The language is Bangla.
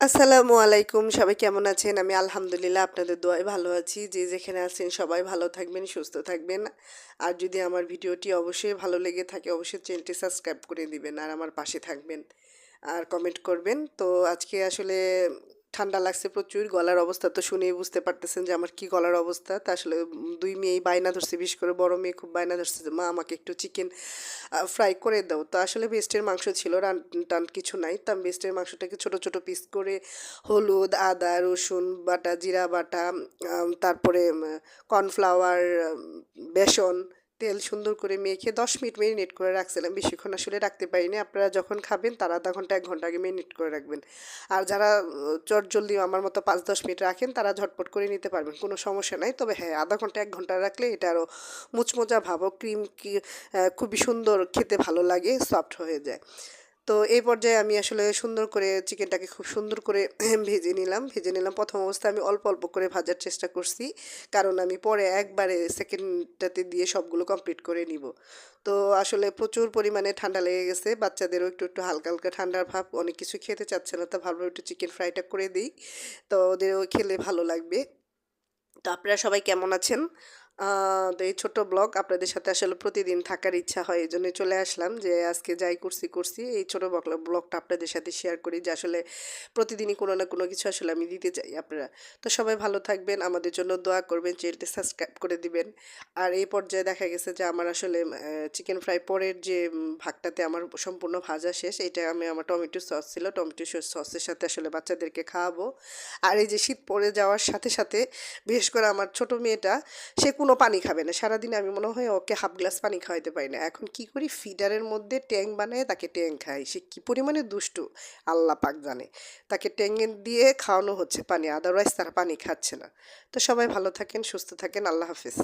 আসসালামু আলাইকুম, সবাই কেমন আছেন? আমি আলহামদুলিল্লাহ আপনাদের দোয়ায় ভালো আছি। যে যেখানে আছেন সবাই ভালো থাকবেন, সুস্থ থাকবেন। আর যদি আমার ভিডিওটি অবশ্যই ভালো লেগে থাকে, অবশ্যই চ্যানেলটি সাবস্ক্রাইব করে দিবেন আর আমার পাশে থাকবেন আর কমেন্ট করবেন। তো আজকে আসলে ঠান্ডা লাগছে প্রচুর, গলার অবস্থা তো শুনেই বুঝতে পারতেছেন যে আমার কি গলার অবস্থা। তা আসলে দুই মেয়েই বায়না ধরছে, বিশেষ করে বড় মেয়ে খুব বায়না ধরছে যে, মা, আমাকে একটু চিকেন ফ্রাই করে দাও। তো আসলে বেস্টের মাংস ছিল, রান, টান কিছু নাই। তা বেস্টের মাংসটাকে ছোট ছোট পিস করে হলুদ, আদা, রসুন বাটা, জিরা বাটা তারপরে কর্নফ্লাওয়ার বেসন তেল সুন্দর করে মেখে দশ মিনিট মেরিনেট করে রাখছিলাম। বেশিক্ষণ আসলে রাখতে পারিনি। আপনারা যখন খাবেন তারা আধা ঘণ্টা, এক ঘণ্টা আগে মেরিনেট করে রাখবেন। আর যারা চট জলদি আমার মতো পাঁচ দশ মিনিট রাখেন তারা ঝটপট করে নিতে পারবেন। কোনো সমস্যা নাই। তবে হ্যাঁ আধা ঘণ্টা, এক ঘণ্টা রাখলে এটা আরও মুচমোচা ভাবো ক্রিম কি খুবই সুন্দর খেতে ভালো লাগে সফট হয়ে যায়। তো এই পর্যায়ে আমি আসলে সুন্দর করে চিকেনটাকে খুব সুন্দর করে ভেজে নিলাম। ভেজে নিলাম। প্রথম অবস্থায় আমি অল্প অল্প করে ভাজার চেষ্টা করছি। কারণ আমি পরে একবারে সেকেন্ডটাতে দিয়ে সবগুলো কমপ্লিট করে নিব। তো আসলে প্রচুর পরিমাণে ঠান্ডা লেগে গেছে। বাচ্চাদেরও একটু একটু হালকা হালকা ঠান্ডার ভাব। অনেক কিছু খেতে চাচ্ছে না, তো ভালোভাবে একটু চিকেন ফ্রাইটা করে দিই। তো ওদেরও খেলে ভালো লাগবে। তো আপনারা সবাই কেমন আছেন? এই ছোট ব্লগ আপনাদের সাথে আসলে প্রতিদিন থাকার ইচ্ছা হয় এই জন্য চলে আসলাম যে আজকে যাই করছি করছি। এই ছোট ব্লগটা আপনাদের সাথে শেয়ার করি যে আসলে প্রতিদিনই কোনো না কোনো কিছু আসলে আমি দিতে চাই আপনারা। তো সবাই ভালো থাকবেন, আমাদের জন্য দোয়া করবেন চ্যানেলটি সাবস্ক্রাইব করে দিবেন। আর এই পর্যায়ে দেখা গেছে যে আমার আসলে চিকেন ফ্রাই পরের যে ভাগটাতে আমার সম্পূর্ণ ভাজা শেষ, এটা আমি আমার টমেটো সস ছিল, টমেটো সসের সাথে আসলে বাচ্চাদেরকে খাওয়াবো। আর এই যে শীত পড়ে যাওয়ার সাথে সাথে, বিশেষ করে আমার ছোট মেয়েটা, সে কোনো পানি খাবে না। সারাদিনে আমি মনে হয় ওকে হাফ গ্লাস পানি খাওয়াইতে পারি না। এখন কি করি? ফিডারের মধ্যে ট্যাং বানায় তাকে ট্যাং খাই। সে কী পরিমাণে দুষ্টু? আল্লাহ পাক জানে। তাকে ট্যাঙ্গে দিয়ে খাওয়ানো হচ্ছে পানি। আদারওয়াইজ তারা পানি খাচ্ছে না। তো সবাই ভালো থাকেন, সুস্থ থাকেন। আল্লাহ হাফিজ।